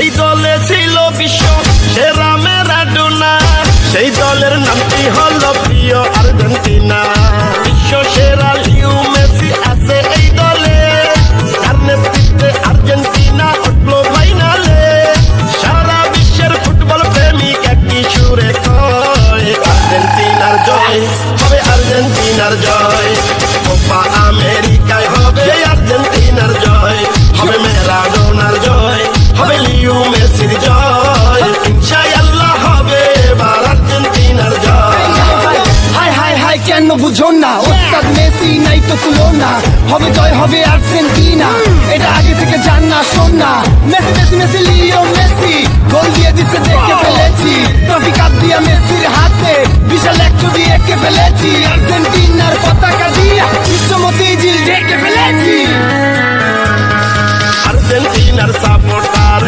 সেই দলে ছিল বিশ্ব সেরা মেরাডোনা সেই দলের নামটি হল প্রিয় আর্জেন্টিনা। বিশ্ব সেরা লিও মেসি আছে এই দলে। নেতৃত্বে আর্জেন্টিনা উঠল ফাইনালে। সারা বিশ্বের ফুটবল প্রেমিক একটি সুরে কয় আর্জেন্টিনার জয়, হবে আর্জেন্টিনার জয়। কেন বুঝো না? ওস্তাদ মেসি নাই তো তুলো না হবে জয়, হবে আর্জেন্টিনা। এটা আগে থেকে জান না, শোন না। Messi Messi Messi Leo Messi. Goal দিয়ে দিচ্ছে দেখে ফেলেছি। ট্রফি কাপ দিয়া মেসির হাতে। বিশাল এক ছবি এঁকে ফেলেছি। আর্জেন্টিনার পতাকা দিয়া বিশ্বমতি জিল ডেকে ফেলেছি। আর্জেন্টিনার সাপোর্টার